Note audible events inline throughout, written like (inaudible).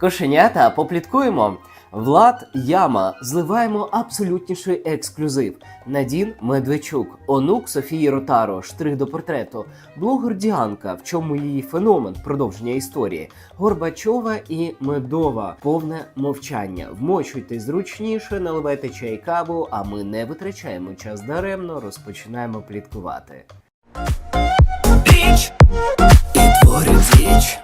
Кошенята, попліткуємо. Влад Яма зливаємо абсолютніший ексклюзив. Надін Медведчук, онук Софії Ротаро, штрих до портрету, блогер Діанка, в чому її феномен, продовження історії, Горбачова і Медова, повне мовчання. Вмочуйте зручніше, наливайте чай каву, а ми не витрачаємо час даремно, розпочинаємо пліткувати. Біч і діч.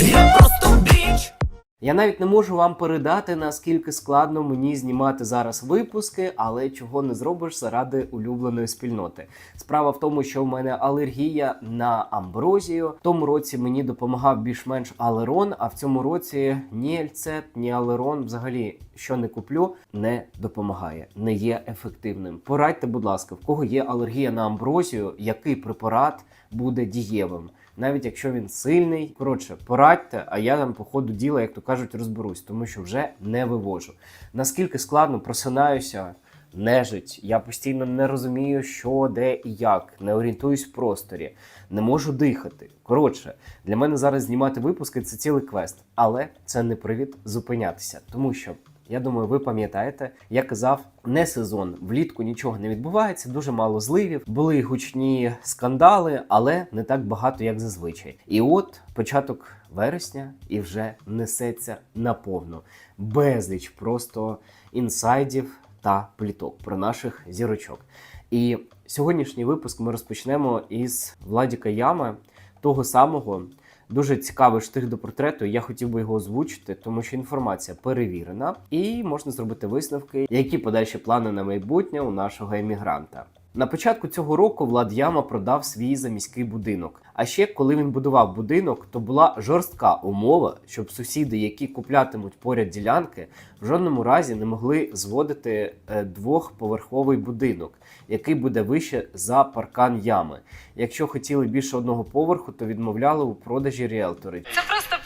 Я просто біч. Я навіть не можу вам передати, наскільки складно мені знімати зараз випуски, але чого не зробиш заради улюбленої спільноти. Справа в тому, що в мене алергія на амброзію. В тому році мені допомагав більш-менш алерон, а в цьому році ні ельцет, ні алерон, взагалі, що не куплю, не допомагає, не є ефективним. Порадьте, будь ласка, в кого є алергія на амброзію, який препарат буде дієвим навіть якщо він сильний. Коротше, порадьте, а я там по ходу діла, як то кажуть, розберусь, тому що вже не вивожу. Наскільки складно просинаюся, нежить. Я постійно не розумію, що, де і як, не орієнтуюсь в просторі, не можу дихати. Коротше, для мене зараз знімати випуски це цілий квест, але це не привід зупинятися, тому що. Я думаю, ви пам'ятаєте, я казав, не сезон, влітку нічого не відбувається, дуже мало зливів, були гучні скандали, але не так багато, як зазвичай. І от початок вересня і вже несеться наповну. Безліч просто інсайдів та пліток про наших зірочок. І сьогоднішній випуск ми розпочнемо із Владіка Яма, того самого. Дуже цікавий штих до портрету. Я хотів би його озвучити, тому що інформація перевірена, і можна зробити висновки, які подальші плани на майбутнє у нашого емігранта. На початку цього року Влад Яма продав свій заміський будинок. А ще коли він будував будинок, то була жорстка умова, щоб сусіди, які куплятимуть поряд ділянки, в жодному разі не могли зводити е, двохповерховий будинок, який буде вище за паркан ями. Якщо хотіли більше одного поверху, то відмовляли у продажі ріелтори. Це просто.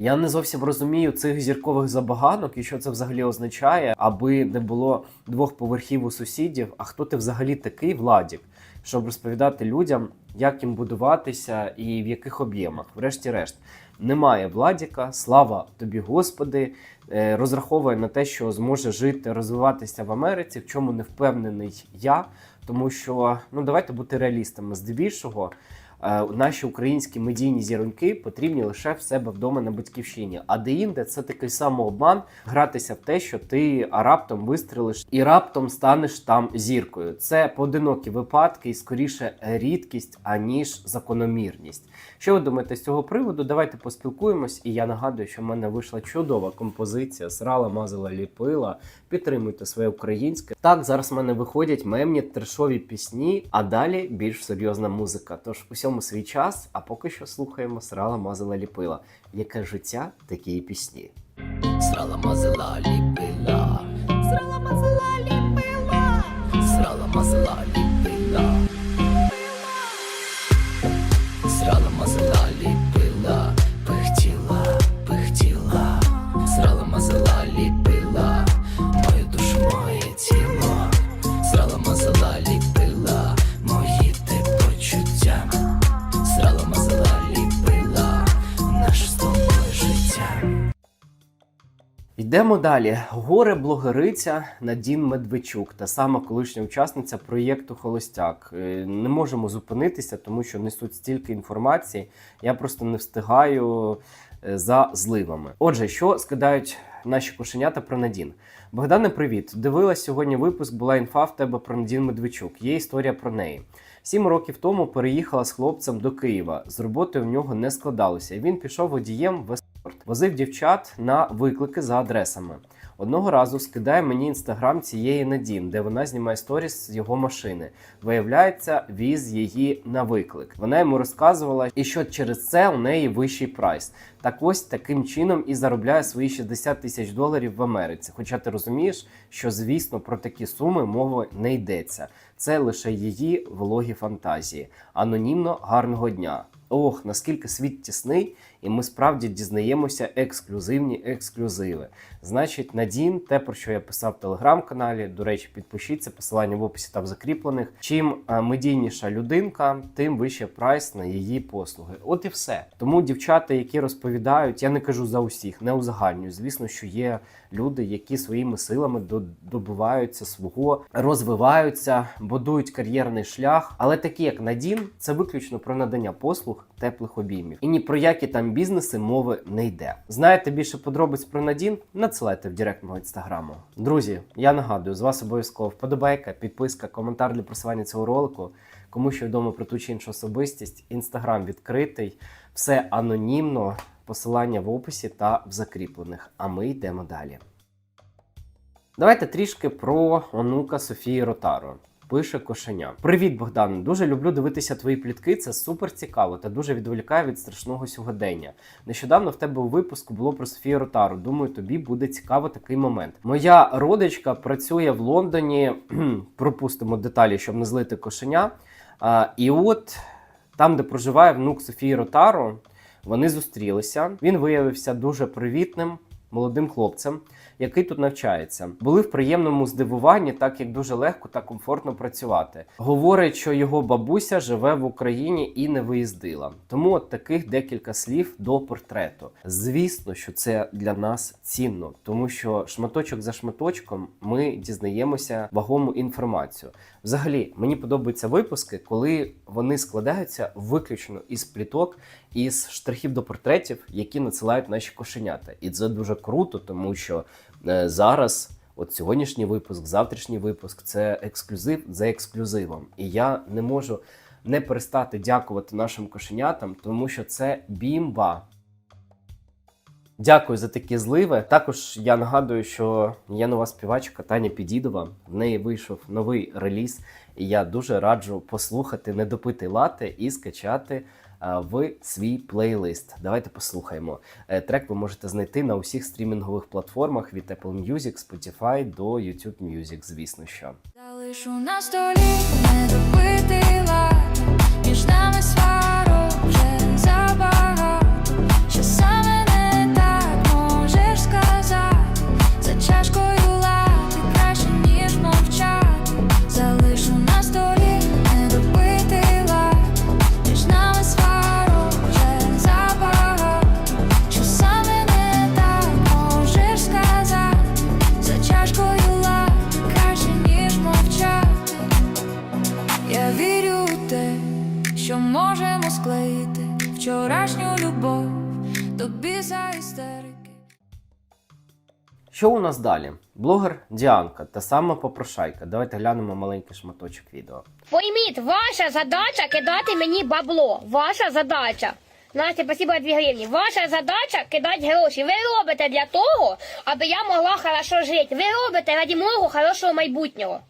Я не зовсім розумію цих зіркових забаганок і що це взагалі означає, аби не було двох поверхів у сусідів. А хто ти взагалі такий, Владік, щоб розповідати людям, як їм будуватися і в яких об'ємах? Врешті-решт, немає Владіка, слава тобі, Господи. Е, Розраховує на те, що зможе жити, розвиватися в Америці, в чому не впевнений я. Тому що ну давайте бути реалістами. Здебільшого наші українські медійні зіроньки потрібні лише в себе вдома на батьківщині. А де-інде це такий самообман гратися в те, що ти раптом вистрелиш і раптом станеш там зіркою. Це поодинокі випадки і скоріше рідкість, аніж закономірність. Що ви думаєте з цього приводу? Давайте поспілкуємось. І я нагадую, що в мене вийшла чудова композиція Срала, мазала, ліпила. Підтримуйте своє українське. Так, зараз в мене виходять мемні трешові пісні, а далі більш серйозна музика. Тож усьому свій час, а поки що слухаємо Срала, мазала, ліпила. Яке життя, такі пісні. Срала мазала ліпила. Срала мазала ліпила. Срала мазала ліпила. Срала мазала ліпила. Пихтіла, пихтіла. Срала мазала ліпила. Йдемо далі. Горе блогериця Надін Медведчук, та сама колишня учасниця проєкту Холостяк. Е, Не можемо зупинитися, тому що несуть стільки інформації. Я просто не встигаю е, за зливами. Отже, що скидають наші кошенята про Надін? Богдане, привіт! Дивилась сьогодні випуск. Була інфа в тебе про Надін Медведчук. Є історія про неї. Сім років тому переїхала з хлопцем до Києва. З роботою в нього не складалося. Він пішов водієм в. Возив дівчат на виклики за адресами. Одного разу скидає мені інстаграм цієї Надін, де вона знімає сторіс з його машини. Виявляється, віз її на виклик. Вона йому розказувала, і що через це у неї вищий прайс. Так ось таким чином і заробляє свої 60 тисяч доларів в Америці. Хоча ти розумієш, що звісно про такі суми мови не йдеться. Це лише її вологі фантазії. Анонімно гарного дня. Ох, наскільки світ тісний, і ми справді дізнаємося ексклюзивні ексклюзиви. Значить, Надін, те, про що я писав в телеграм-каналі. До речі, підпишіться, посилання в описі там закріплених. Чим е, медійніша людинка, тим вище прайс на її послуги. От і все. Тому дівчата, які розповідають, я не кажу за усіх, не узагальнюю. Звісно, що є люди, які своїми силами до- добиваються свого, розвиваються, будують кар'єрний шлях. Але такі, як Надін, це виключно про надання послуг теплих обіймів. І ні про які там бізнеси мови не йде. Знаєте більше подробиць про Надін? Надсилайте в директ мого інстаграму. Друзі, я нагадую, з вас обов'язково вподобайка, підписка, коментар для просування цього ролику. Кому що відомо про ту чи іншу особистість, інстаграм відкритий, все анонімно. Посилання в описі та в закріплених. А ми йдемо далі. Давайте трішки про онука Софії Ротаро. Пише кошеня. Привіт, Богдан. Дуже люблю дивитися твої плітки. Це супер цікаво та дуже відволікає від страшного сьогодення. Нещодавно в тебе у випуску було про Софію Ротару. Думаю, тобі буде цікаво такий момент. Моя родичка працює в Лондоні. (clears throat) Пропустимо деталі, щоб не злити кошеня. А, і от там, де проживає внук Софії Ротаро, вони зустрілися. Він виявився дуже привітним молодим хлопцем, який тут навчається. Були в приємному здивуванні, так як дуже легко та комфортно працювати. Говорить, що його бабуся живе в Україні і не виїздила. Тому от таких декілька слів до портрету. Звісно, що це для нас цінно, тому що шматочок за шматочком ми дізнаємося вагому інформацію. Взагалі, мені подобаються випуски, коли вони складаються виключно із пліток, із штрихів до портретів, які надсилають наші кошенята. І це дуже круто, тому що е, зараз. От сьогоднішній випуск, завтрашній випуск це ексклюзив за ексклюзивом. І я не можу не перестати дякувати нашим кошенятам, тому що це бімба. Дякую за такі зливи. Також я нагадую, що є нова співачка Таня Підідова. В неї вийшов новий реліз, і я дуже раджу послухати недопитий лати і скачати в свій плейлист. Давайте послухаємо. Е, Трек ви можете знайти на усіх стрімінгових платформах від Apple Music, Spotify до YouTube Music, звісно що. Залишу на столі недопитий лад Між нами сварок нас далі? Блогер Діанка, та сама попрошайка. Давайте глянемо маленький шматочок відео. Пойміть, ваша задача кидати мені бабло. Ваша задача. Настя, спасибо 2 гривні. Ваша задача кидати гроші. Ви робите для того, аби я могла хорошо жити. Ви робите раді мого хорошого майбутнього.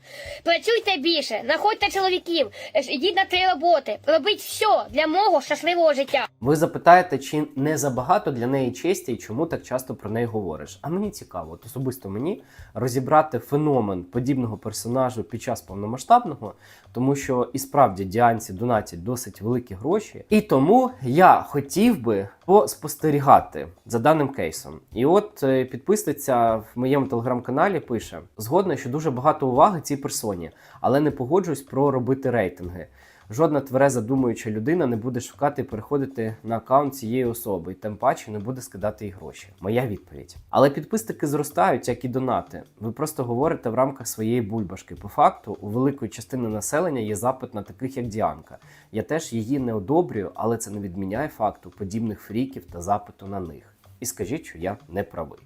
Працюйте більше, знаходьте чоловіків, е, ідіть на три роботи. Робіть все для мого щасливого життя. Ви запитаєте, чи не забагато для неї честі і чому так часто про неї говориш? А мені цікаво, от особисто мені розібрати феномен подібного персонажу під час повномасштабного, тому що і справді діанці донатять досить великі гроші. І тому я хотів би поспостерігати за даним кейсом. І от е, підписниця в моєму телеграм-каналі пише: згодна, що дуже багато уваги цій персоні, але не погоджуюсь про робити рейтинги. Жодна твереза думаюча людина не буде шукати і переходити на аккаунт цієї особи, і тим паче не буде скидати їй гроші. Моя відповідь. Але підписники зростають, як і донати. Ви просто говорите в рамках своєї бульбашки. По факту, у великої частини населення є запит на таких, як Діанка. Я теж її не одобрюю, але це не відміняє факту подібних фріків та запиту на них. І скажіть, що я не правий.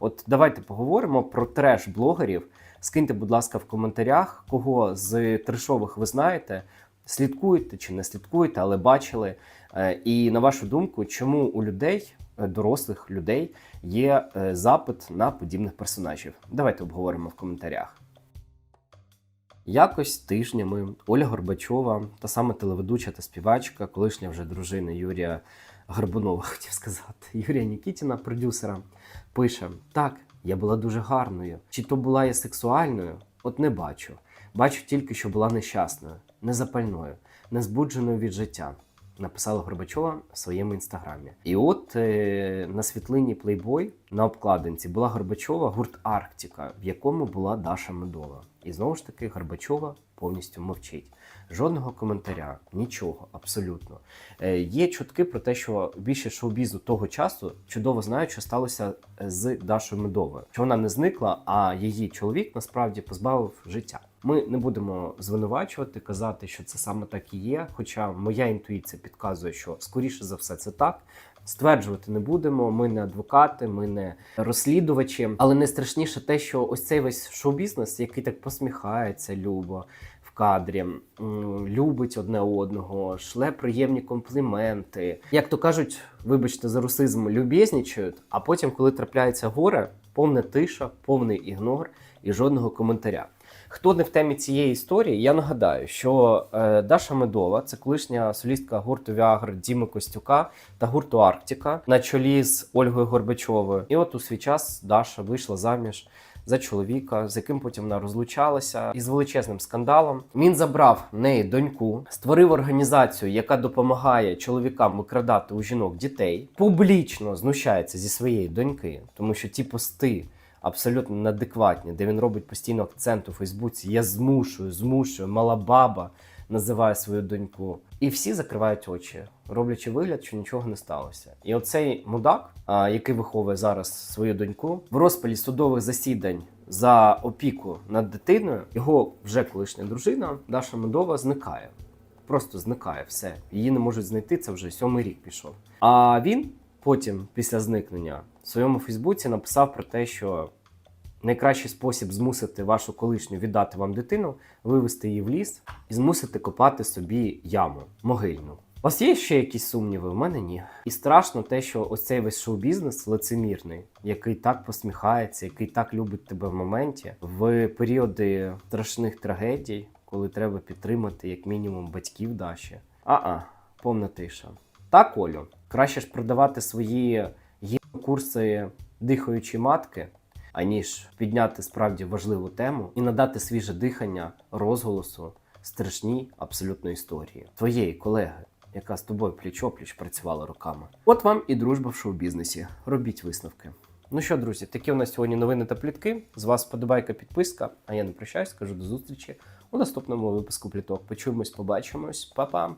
От давайте поговоримо про треш блогерів. Скиньте, будь ласка, в коментарях, кого з трешових ви знаєте. Слідкуєте чи не слідкуєте, але бачили. Е, І на вашу думку, чому у людей, е, дорослих людей, є е, запит на подібних персонажів? Давайте обговоримо в коментарях. Якось тижнями Оля Горбачова, та сама телеведуча та співачка, колишня вже дружина Юрія Горбунова, (laughs) хотів сказати, Юрія Нікітіна, продюсера, пише: Так, я була дуже гарною. Чи то була я сексуальною? От не бачу. Бачу тільки, що була нещасною, незапальною, незбудженою від життя. написала Горбачова в своєму інстаграмі. І от е, на світлині Playboy на обкладинці була Горбачова гурт Арктика, в якому була Даша Медова. І знову ж таки Горбачова повністю мовчить. Жодного коментаря, нічого, абсолютно. Е, є чутки про те, що більше шоу-бізу того часу чудово знають, що сталося е, з Дашою Медовою. Що вона не зникла, а її чоловік насправді позбавив життя. Ми не будемо звинувачувати, казати, що це саме так і є. Хоча моя інтуїція підказує, що скоріше за все це так. Стверджувати не будемо. Ми не адвокати, ми не розслідувачі. Але найстрашніше те, що ось цей весь шоу-бізнес, який так посміхається, любо кадрі, любить одне одного, шле приємні компліменти. Як то кажуть, вибачте за русизм, любезнічають, а потім, коли трапляється горе, повна тиша, повний ігнор і жодного коментаря. Хто не в темі цієї історії, я нагадаю, що е, Даша Медова це колишня солістка гурту Віагр Діми Костюка та гурту Арктика на чолі з Ольгою Горбачовою. І от у свій час Даша вийшла заміж за чоловіка, з яким потім вона розлучалася, із величезним скандалом. Він забрав в неї доньку, створив організацію, яка допомагає чоловікам викрадати у жінок дітей, публічно знущається зі своєї доньки, тому що ті пости. Абсолютно неадекватні, де він робить постійно акцент у Фейсбуці. Я змушую, змушую, мала баба називає свою доньку. І всі закривають очі, роблячи вигляд, що нічого не сталося. І оцей мудак, який виховує зараз свою доньку, в розпалі судових засідань за опіку над дитиною, його вже колишня дружина Даша Медова зникає. Просто зникає все. Її не можуть знайти. Це вже сьомий рік пішов. А він потім, після зникнення, в своєму Фейсбуці написав про те, що найкращий спосіб змусити вашу колишню віддати вам дитину, вивести її в ліс і змусити копати собі яму могильну. У вас є ще якісь сумніви? В мене ні. І страшно те, що ось цей весь шоу-бізнес лицемірний, який так посміхається, який так любить тебе в моменті, в періоди страшних трагедій, коли треба підтримати як мінімум батьків Даші. А-а, повна тиша. Так, Олю, краще ж продавати свої курси дихаючі матки, аніж підняти справді важливу тему і надати свіже дихання розголосу страшній абсолютно історії твоєї колеги, яка з тобою пліч-опліч працювала роками. От вам і дружба в шоу-бізнесі. Робіть висновки. Ну що, друзі, такі у нас сьогодні новини та плітки. З вас вподобайка, підписка. А я не прощаюсь, кажу до зустрічі у наступному випуску пліток. Почуємось, побачимось, Па-па!